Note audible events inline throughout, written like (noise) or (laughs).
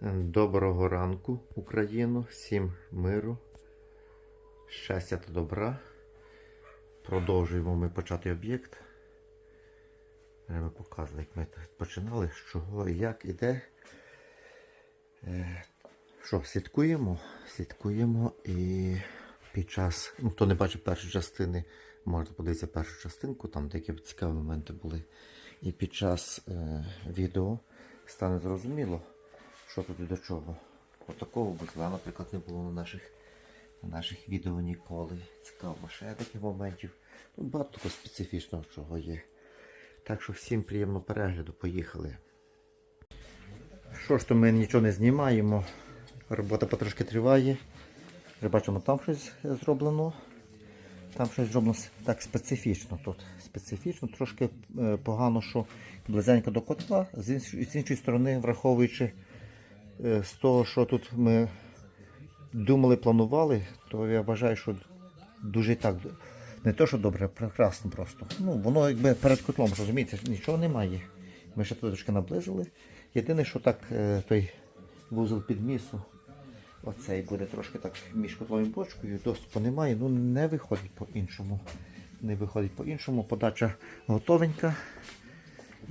Доброго ранку, Україну, всім миру, щастя та добра. Продовжуємо ми почати об'єкт. Е, Ми показували, як ми починали, з чого, як, і де. Е, Що, слідкуємо? Слідкуємо і під час, ну хто не бачив першої частини, можна подивитися першу частинку, там деякі цікаві моменти були. І під час е, відео стане зрозуміло, що тут і до чого. Отакого бузла, наприклад, не було на наших, на наших відео ніколи. Цікаво, ще таких моментів. Тут багато такого специфічного чого є. Так що всім приємного перегляду, поїхали. Що ж то ми нічого не знімаємо. Робота потрошки триває. Бачимо, там щось зроблено. Там щось зроблено так специфічно тут. Специфічно, трошки е, погано, що близенько до котла, з іншої, сторони, враховуючи з того, що тут ми думали, планували, то я вважаю, що дуже так не то, що добре, а прекрасно просто. Ну, воно якби перед котлом, розумієте, нічого немає. Ми ще трошки наблизили. Єдине, що так е, той вузол підмісу, оцей буде трошки так між котлом і бочкою, доступу немає, ну не виходить по-іншому. Не виходить по-іншому. Подача готовенька.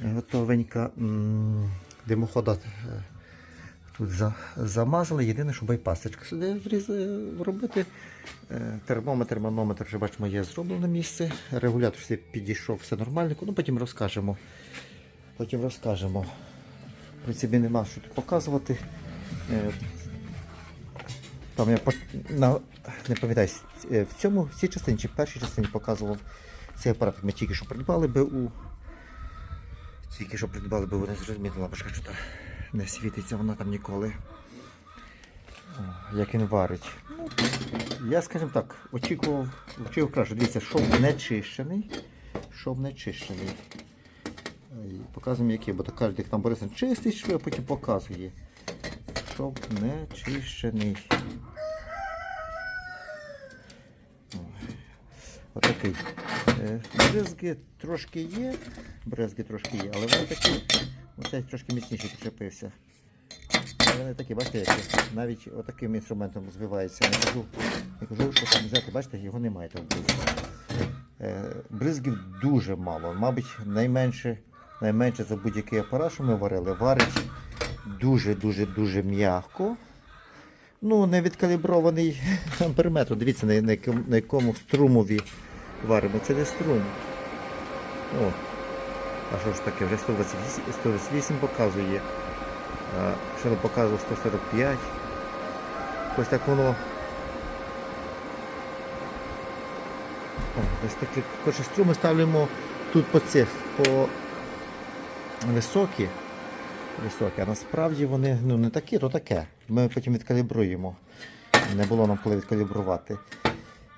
Е, Готовенька. Димохода е, тут замазали. Єдине, що байпасочка сюди вріз- е, робити. Е, Термометр, манометр, вже бачимо, є зроблено місце. Регулятор все підійшов, все нормально. Ну потім розкажемо. Потім розкажемо. В принципі, нема що тут показувати. Е, Там я на, не пам'ятаю, е, в цьому в цій частині чи в першій частині показував цей апарат. Ми тільки що придбали БУ. Тільки що придбали БУ, не зрозуміла, лампочка що не світиться вона там ніколи. Як він варить. Ну, я, скажімо так, очікував, очікував краще. Дивіться, шов не чищений. Шов не чищений. Показуємо який, бо то кажуть, як там Борисович чистий шви, а потім показує. Шов не чищений. Отакий. Е, Бризги трошки є. Бризги трошки є, але вони такі. Оцей трошки міцніше підчепився. Вони такі, бачите, які навіть отаким інструментом збивається. Не кажу, не кажу, що там взяти, бачите, його немає там. Е, бризгів дуже мало. Мабуть, найменше, найменше за будь-який апарат, що ми варили, варить дуже-дуже дуже м'яко. Ну, не відкалібрований (laughs) амперметр. Дивіться, на якому струмові варимо. Це не струм. О, а що ж таке, вже 128, 128 показує. А, що не показував 145. Ось так воно. Ось такі коротше, струми ставимо тут по цих, по високі. Високі, а насправді вони ну, не такі, то таке. Ми потім відкалібруємо. Не було нам коли відкалібрувати.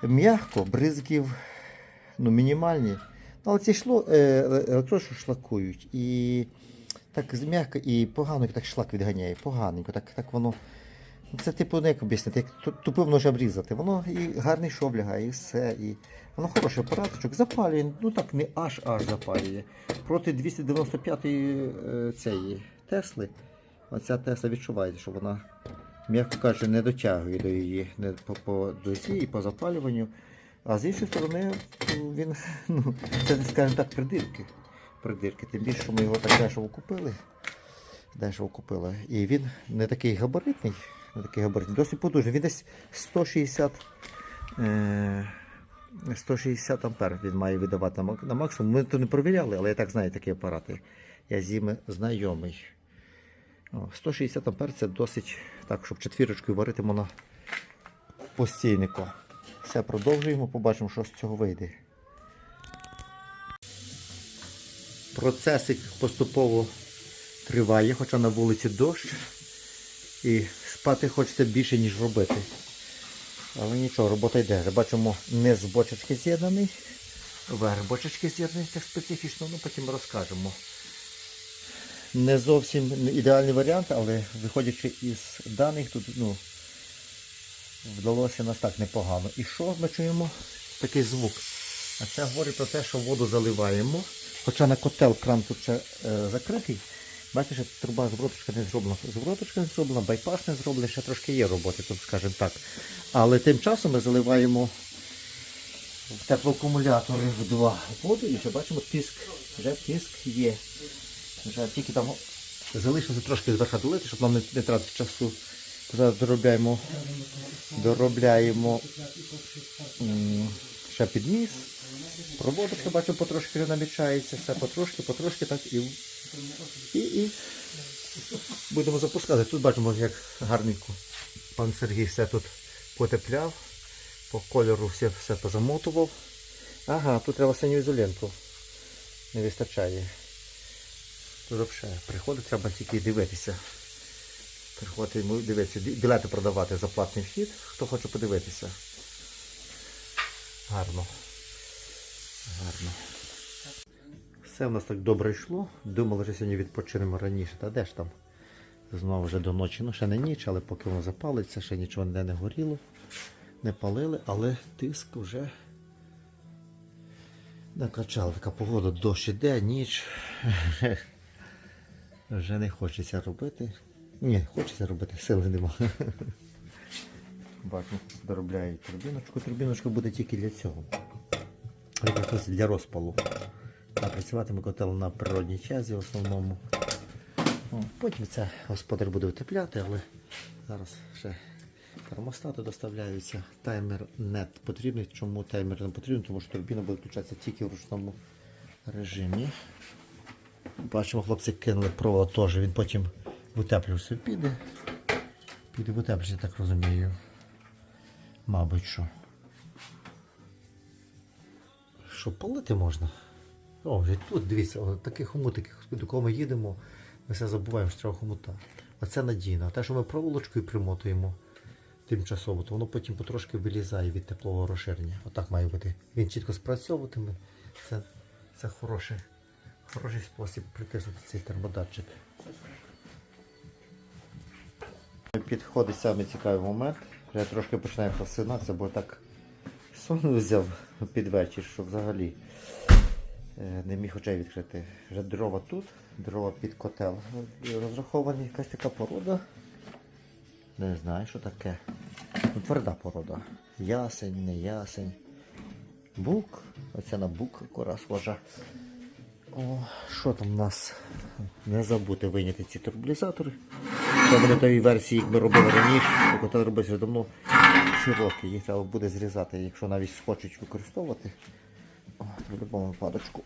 М'яко, бризків ну, мінімальні. Ну, але ці шло, е, електрошу шлакують. І так м'яко і поганенько так шлак відганяє. Поганенько, так, так воно. Це типу, ну, як об'яснити, як ту- тупим ножем різати. Воно і гарний шов лягає, і все. І воно хороший апараточок, запалює, ну так не аж аж запалює. Проти 295-ї е, цієї Тесли. Оця Тесла відчувається, що вона, м'яко кажучи, не дотягує до її не по, по дозі і по запалюванню. А з іншої сторони, він, (laughs) ну, це, скажімо так, придирки. Придирки. Тим більше, що ми його так дешево купили. Дешево купили. І він не такий габаритний, не такий габаритний, досить потужний. Він десь 160, е, 160 ампер він має видавати на мак- на максимум. Ми то не провіряли, але я так знаю такі апарати. Я з ними знайомий. О, 160 ампер це досить так, щоб четвірочкою варити можна постійнико. Все, продовжуємо, побачимо, що з цього вийде. Процесик поступово триває, хоча на вулиці дощ. І спати хочеться більше, ніж робити. Але нічого, робота йде. Бачимо, низ бочечки з'єднаний, верх бочечки з'єднаний так специфічно, ну потім розкажемо. Не зовсім ідеальний варіант, але виходячи із даних, тут ну, вдалося нас так непогано. І що ми чуємо? Такий звук. А це говорить про те, що воду заливаємо. Хоча на котел кран тут ще е, закритий, Бачите, що труба звороточка не зроблена. Звороточка не зроблена, байпас не зроблений, ще трошки є роботи, тут, скажімо так. Але тим часом ми заливаємо в теплоакумулятори в два воду і вже бачимо тиск. Вже тиск є. Вже тільки там залишилося трошки зверху долити, щоб нам не, не тратити часу. Зараз доробляємо, доробляємо ще підніс. Проводочка, бачу, потрошки намічається, все потрошки, потрошки так і, і, і будемо запускати. Тут бачимо, як гарненько пан Сергій все тут потепляв, по кольору все, все позамотував. Ага, тут треба синю ізоленту. Не вистачає. Тут взагалі приходить, треба тільки дивитися. Приходить йому дивитися, білети продавати за платний вхід, хто хоче подивитися. Гарно. Гарно. Все в нас так добре йшло. Думали, що сьогодні відпочинемо раніше. Та де ж там? Знову вже до ночі. Ну, ще не ніч, але поки воно запалиться, ще нічого ніде не горіло, не палили, але тиск вже накачав. Така погода, дощ іде, ніч. (laughs) Вже не хочеться робити. Ні, хочеться робити, сили нема. Бачимо, доробляють турбіночку. Турбіночка буде тільки для цього. Для розпалу. А працюватиме котел на природній чазі в основному. Потім це господар буде утепляти, але зараз ще термостати доставляються. Таймер не потрібний. Чому таймер не потрібен? Тому що турбіна буде включатися тільки в ручному режимі. Бачимо, хлопці кинули провод теж, він потім в утеплювачі піде. Піде в я так розумію. Мабуть, що. Що, палити можна? О, вже тут, дивіться, о, таких хомутиків, до кого ми їдемо, ми все забуваємо, що треба хомута. Оце надійно. А те, що ми проволочкою примотуємо тимчасово, то воно потім потрошки вилізає від теплового розширення. Отак має бути. Він чітко спрацьовуватиме. Це, це хороший, хороший спосіб притиснути цей термодатчик. Підходить саме цікавий момент. Вже трошки починає просинатися, бо так сон взяв під вечір, що взагалі е, не міг очей відкрити. Вже дрова тут, дрова під котел. Розраховані якась така порода. Не знаю, що таке. Ну, тверда порода. Ясень, не ясень. Бук. Оце на бук кора схожа. О, що там у нас? Не забути виняти ці турбулізатори. Це буде тої версії, як ми робили раніше, котел робився давно широкий, їх треба буде зрізати, якщо навіть схочуть використовувати. О, в випадочку.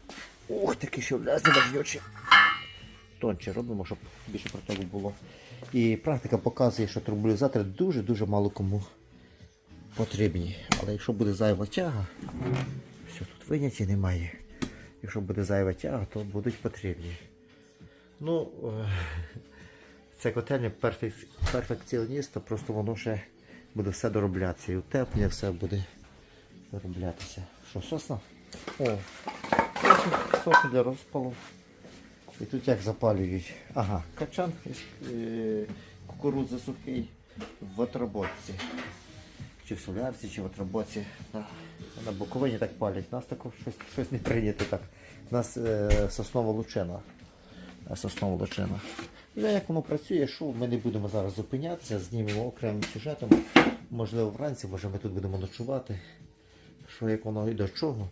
Ух, такі ще влезли важнючі. Тонче робимо, щоб більше протягу було. І практика показує, що турбулізатори дуже-дуже мало кому потрібні. Але якщо буде зайва тяга, все тут виняті немає. Якщо буде зайва тяга, то будуть потрібні. Ну, е, це котельня перфек- перфекціоніста, просто воно ще буде все дороблятися. І утеплення все буде дороблятися. Що, сосна? О, сосна, для розпалу. І тут як запалюють. Ага, качан кукурудзи сухий в отроботці. Чи в солярці, чи в отроботці. На, Буковині так палять. У нас також щось, щось не прийнято так. У нас е, соснова лучина. Е, Соснова лучина. І як воно працює, що ми не будемо зараз зупинятися, знімемо окремим сюжетом. Можливо, вранці, може ми тут будемо ночувати. Що як воно і до чого.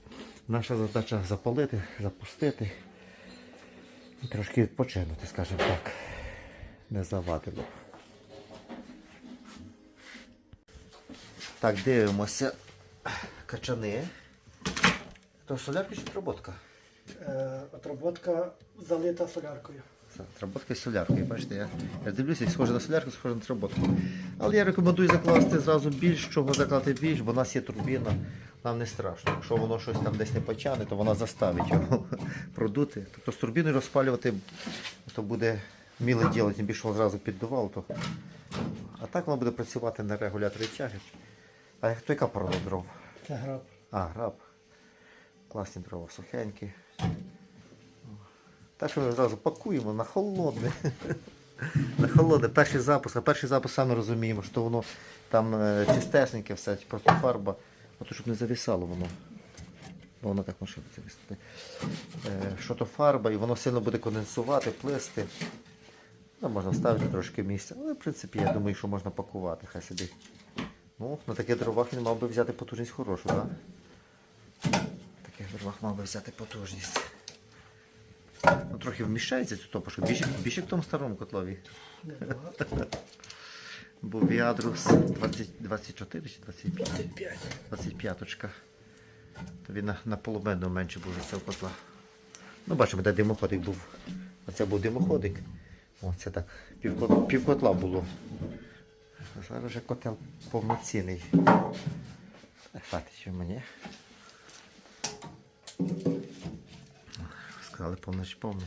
Наша задача запалити, запустити. І трошки відпочинути, скажімо так. Не завадило. Так, дивимося. Качани. То солярка чи отработка? Е, Отработка залита соляркою. Це Отработка з соляркою. Бачите, я, я дивлюся, схоже на солярку, схоже на отработку. Але я рекомендую закласти зразу більш, чого закласти більш, бо у нас є турбіна, нам не страшно. Якщо воно щось там десь не почане, то вона заставить його (laughs) продути. Тобто з турбіною розпалювати, то буде міле діло, тим більше воно зразу піддувало. То... А так воно буде працювати на регуляторі тяги. А як яка порода дров? Це граб. А, граб. Класні дрова, сухенькі. Так що ми одразу пакуємо на холодне. на холодне. Перший запуск, а перший запуск саме розуміємо, що воно там е, чистесеньке все, просто фарба. Ото щоб не завісало воно. Воно так може завісати. Е, що то фарба, і воно сильно буде конденсувати, плисти. Ну, можна вставити трошки місця, але в принципі я думаю, що можна пакувати, хай сидить. Ну, на таких дровах він мав би взяти потужність хорошу, так? На таких дровах мав би взяти потужність. Ну, трохи вміщається цю топошку, більше, більше в тому старому котлові. Був Віадрус 20, 24 чи 25? 25. 25 очка. То він на, на половину менше був цього котла. Ну, бачимо, де димоходик був. Оце був димоходик. О, це так, пів, пів було. Зараз вже котел повноцінний. Хватить що мені. Сказали повністю повно.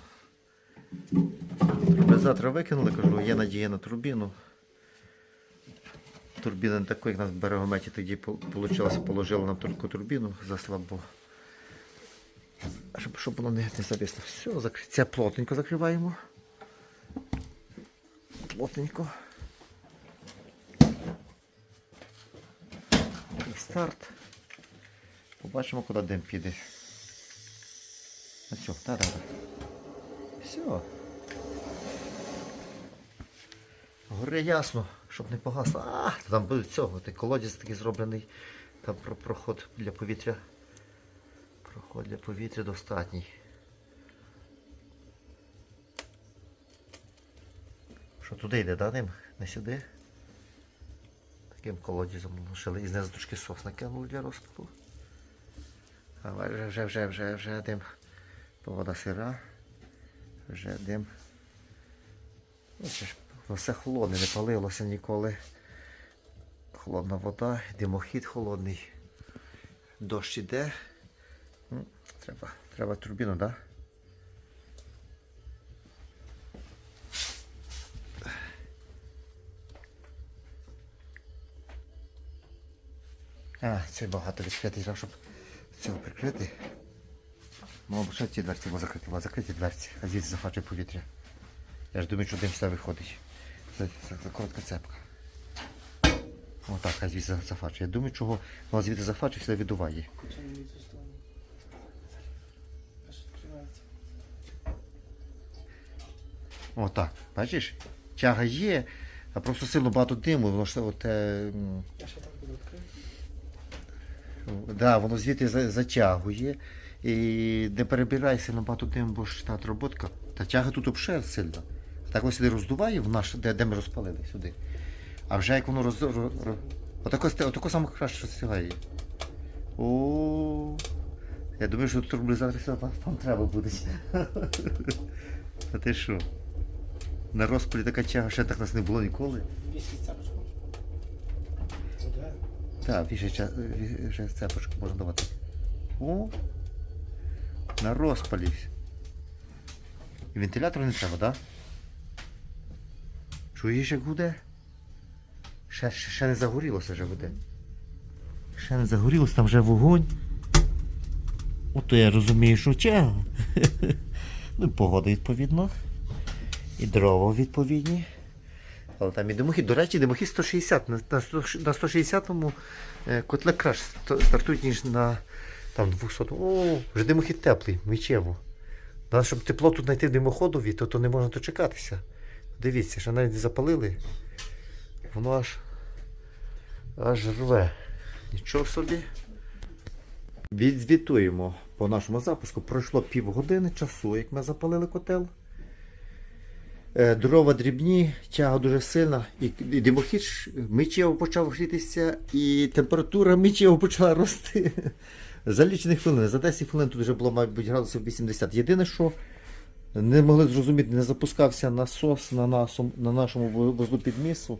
Турбізатор викинули, кажу, є надія на турбіну. Турбіна не такої, як нас в берегометі тоді вийшло, положили нам тільки турбіну заслабо. Щоб, щоб воно не, не зависло. Все, закр... це плотненько закриваємо. Плотненько. І старт. Побачимо, куди дим піде. Оцю, так, так. Все. Горе ясно, щоб не погасло. А, там буде цього, той колодязь такий зроблений. Там про проход для повітря. Проход для повітря достатній. Що туди йде, да, ним? Не сюди. Таким колодязем лишили. І знизу трошки сос накинули для розпаду. А вже, вже, вже, вже, вже дим. Бо вода сира. Вже дим. Ну, воно все холодне, не палилося ніколи. Холодна вода, димохід холодний. Дощ іде. Треба, треба турбіну, так? Да? А, це багато відкритий, щоб цього прикрити. Ну, що ці дверці було закриті, було закриті дверці, а звідси захоче повітря. Я ж думаю, що дим сюди виходить. Це, це, це коротка цепка. Отак, хай звідси зафачує. Я думаю, чого вона звідти зафачує, сюди віддуває. Хоча не від цю сторону. Аж відкривається. Отак. Бачиш? Тяга є, а просто сильно багато диму, воно ж оте. м, Я ще так буду відкрити. Да, воно звідти затягує. І не перебирай сильно багато диму, бо ж та роботка. Та тяга тут взагалі сильна. Так ось сюди роздуває в наш, де, де ми розпалили сюди. А вже як воно роз... ро- ро- Отако, отако саме краще розтягає. О, я думаю, що турбулізатор вам треба буде. (laughs) А ти що? На розпалі така тяга ще так нас не було ніколи. Буде. Так, більше ча- цепочку можна давати. О! На розпалі. І вентилятор не треба, так? Чуєш, як гуде? Ще, ще, ще не загорілося вже гуде. Ще не загорілося, там вже вогонь. Ото я розумію, що тяга. (laughs) Ну і погода відповідно. І дрова відповідні. Але там і димохід. До речі, димохід 160. На, на, на 160-му е, котле краще ста- стартують, ніж на там, 200 О, вже димохід теплий, миттєво. Треба, щоб тепло тут знайти димоходові, то, то не можна дочекатися. Дивіться, що навіть запалили. Воно аж аж рве. Нічого собі. Відзвітуємо по нашому запуску. Пройшло півгодини часу, як ми запалили котел. Е, Дрова дрібні, тяга дуже сильна, і, димохід миттєво почав грітися, і температура миттєво почала рости. (laughs) За лічені хвилини, за 10 хвилин тут вже було, мабуть, градусів 80. Єдине, що не могли зрозуміти, не запускався насос на, насом, на нашому вузлу підмісу.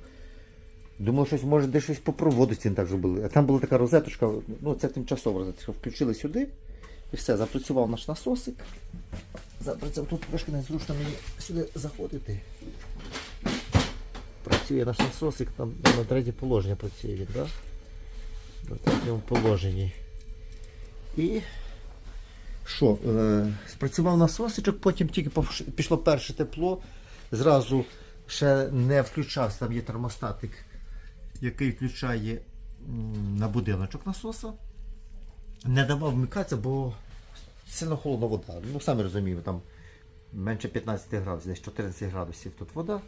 Думав, щось може десь щось по проводці не так зробили. А там була така розеточка, ну це тимчасова розеточка. Включили сюди і все, запрацював наш насосик. Запрацював тут трошки незручно мені сюди заходити. Працює наш насосик, там на третє положення працює він, так? На третьому положенні. І що, е, спрацював насосичок, потім тільки пішло перше тепло, зразу ще не включався, там є термостатик, який включає на будиночок насоса. Не давав вмикатися, бо сильно холодна вода. Ну, самі розуміємо, там менше 15 градусів, десь 14 градусів тут вода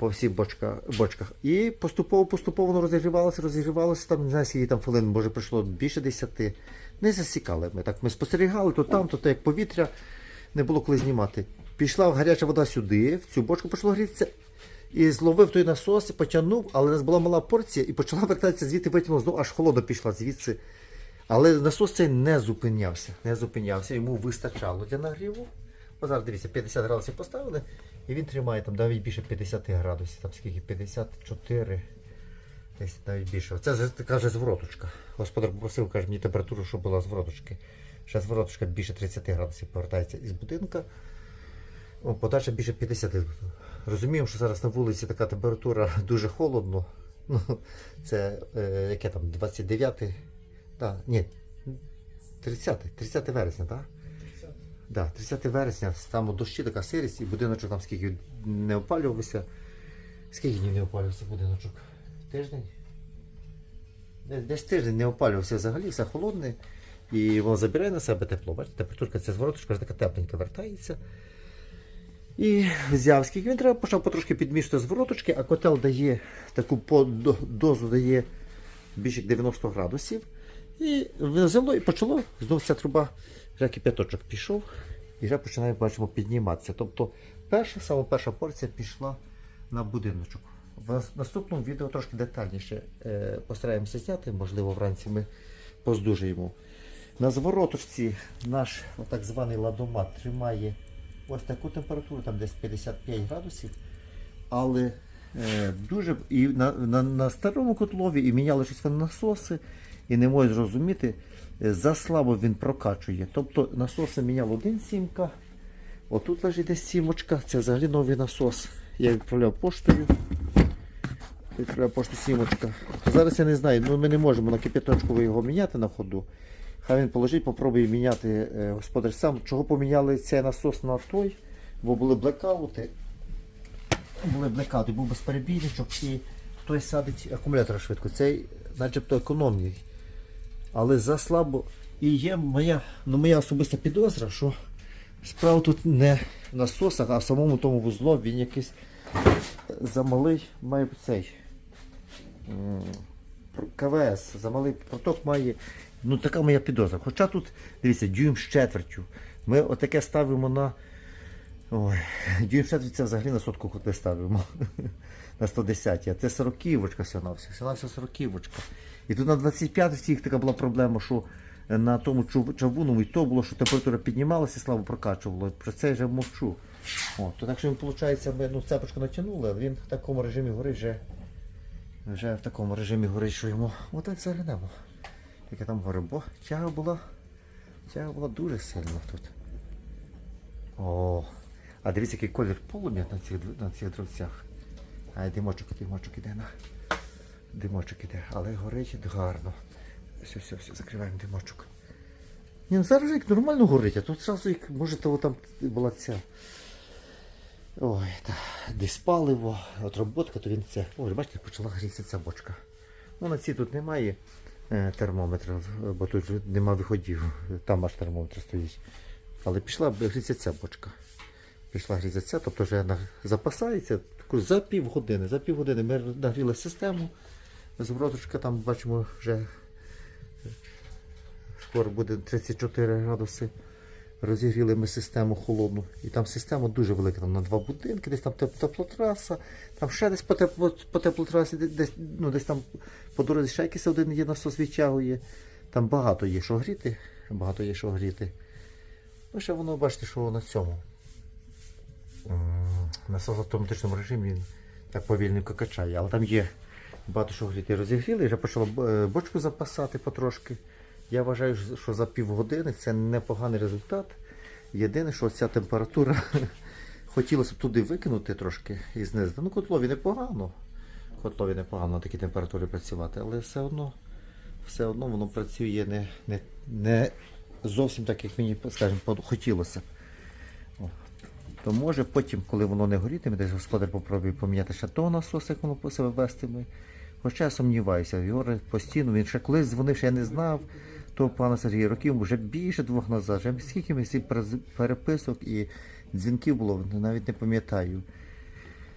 по всіх бочках. бочках. І поступово-поступово воно розігрівалося, розігрівалося, там не знаю, скільки там хвилин, може пройшло більше 10. Не засікали ми. Так ми спостерігали то там, то, то як повітря не було коли знімати. Пішла гаряча вода сюди, в цю бочку почало грітися. І зловив той насос, потягнув, але у нас була мала порція і почала вертатися звідти, витягнула знову, аж холодно пішла звідси. Але насос цей не зупинявся. Не зупинявся, йому вистачало для нагріву. О, зараз дивіться, 50 градусів поставили, і він тримає там навіть більше 50 градусів. Там скільки? 54. Десь навіть більше. Це каже звороточка. Господар попросив, каже, мені температуру, щоб була звороточки. Ще звороточка більше 30 градусів повертається із будинка. О, подальше більше 50. Розуміємо, що зараз на вулиці така температура (laughs) дуже холодно. Ну, це е, яке там 29 да, ні, 30, 30 вересня, так? Да, 30 вересня, там дощі така сирість, і будиночок там скільки не опалювався. Скільки днів не опалювався будиночок? Тиждень? Десь, тиждень не опалювався взагалі, все холодне. І воно забирає на себе тепло. Бачите, температурка ця звороточка така тепленька вертається. І взяв, скільки він треба, почав потрошки підмішувати звороточки, а котел дає таку дозу дає більше 90 градусів. І взяло і почало, знову ця труба, вже кип'яточок пішов і вже починає, бачимо, підніматися. Тобто перша, саме перша порція пішла на будиночок. В наступному відео трошки детальніше е, постараємося зняти, можливо, вранці ми поздужуємо. На звороточці наш так званий ладомат тримає ось таку температуру, там десь 55 градусів. Але е, дуже і на, на, на старому котлові і міняли щось насоси, і не можуть зрозуміти, е, заслабо він прокачує. Тобто насоси міняв один сімка, отут лежить десь сімочка, це взагалі новий насос. Я відправляв поштою. Відправляв пошту сімочка. Зараз я не знаю, ну ми не можемо на кипяточку його міняти на ходу. Хай він положить, попробує міняти е, господар сам. Чого поміняли цей насос на той? Бо були блекаути. Були блекаути, був безперебійничок і той садить акумулятор швидко. Цей начебто економний. Але заслабо. І є моя, ну, моя особиста підозра, що справа тут не в насосах, а в самому тому вузло він якийсь замалий має цей. КВС, замалий проток має. Ну така моя підозра. Хоча тут, дивіться, дюйм з четвертю. Ми отаке ставимо на. Ой, дюйм з це взагалі на сотку коти ставимо. (laughs) на 110. А це 40 ківочка сягнався. Сягнався 40 ківочка. І тут на 25 їх така була проблема, що на тому чавуному і то було, що температура піднімалася, слабо прокачувало. Про це я вже мовчу. О, то так що виходить, ми ну, цепочку натягнули, але він в такому режимі горить вже, вже в такому режимі горить, що йому. От так заглянемо. Яке там горе, бо тяга була. Тяга була дуже сильна тут. О, а дивіться, який колір полум'я на цих, на цих дровцях. А димочок, димочок іде на. Димочок іде, але горить гарно. Все, все, все, закриваємо димочок. Ні, ну зараз як нормально горить, а тут зразу як може того там була ця. Ой, та, десь паливо, отроботка, то він це. Ой, бачите, почала грітися ця бочка. Ну на цій тут немає е, термометра, бо тут нема виходів, там аж термометр стоїть. Але пішла грітися ця бочка. Пішла грітися ця, тобто вже на- запасається за півгодини. За півгодини ми нагріли систему. Звороточка там бачимо вже скоро буде 34 градуси. Розігріли ми систему холодну. І там система дуже велика, там на два будинки, десь там теплотраса, там ще десь по, по теплотрасі, десь, ну, десь там по дорозі ще якийсь один є насос відтягує. Там багато є що гріти, багато є що гріти. Ну, ще воно, бачите, що на цьому. Насос в автоматичному режимі він так повільненько качає, але там є багато що гріти. Розігріли, вже почало е, бочку запасати потрошки. Я вважаю, що за півгодини це непоганий результат. Єдине, що ця температура (laughs) хотілося б туди викинути трошки і знизити. Ну, котлові непогано. Котлові непогано на такій температурі працювати, але все одно, все одно воно працює не, не, не зовсім так, як мені, скажімо, хотілося. О. То може потім, коли воно не горітиме, десь господар попробує поміняти ще того насоса, як воно по себе вестиме. Хоча я сумніваюся, Ігор постійно, він ще колись дзвонив, що я не знав того пана Сергія років, вже більше двох назад, вже скільки ми переписок і дзвінків було, навіть не пам'ятаю.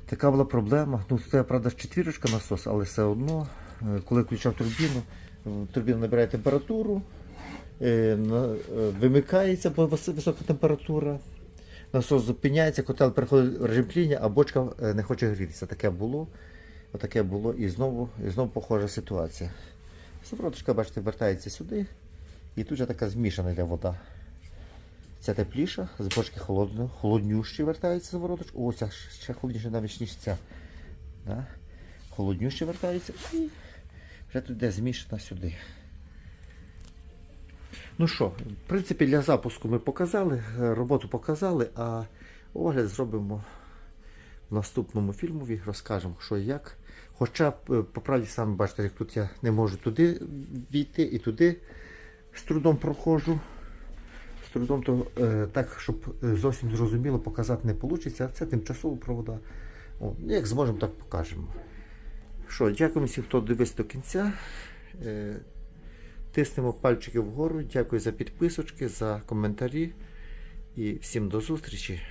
Така була проблема. Ну, це, правда, четвірочка насос, але все одно, е, коли включав турбіну, е, турбіна набирає температуру, е, вимикається, висока температура. Насос зупиняється, котел переходить в режим тління, а бочка не хоче грітися. Таке було. Отаке було і знову, і знову похожа ситуація. Совороточка, бачите, вертається сюди, і тут же така змішана йде вода. Ця тепліша, з бочки холодно, холоднющі вертається завороточка. О, ця ще холодніша навіть ніж ця. Да? Холоднющі вертається і вже тут йде змішана сюди. Ну що, в принципі, для запуску ми показали, роботу показали, а огляд зробимо в наступному фільмові, розкажемо, що і як. Хоча, е, по правді, самі бачите, як тут я не можу туди війти і туди з трудом проходжу. З трудом то е, так, щоб е, зовсім зрозуміло показати не вийде, це тимчасова провода. О, як зможемо, так покажемо. Що, дякуємо всім, хто дивився до кінця. Е, Тиснемо пальчики вгору. Дякую за підписочки, за коментарі. І всім до зустрічі.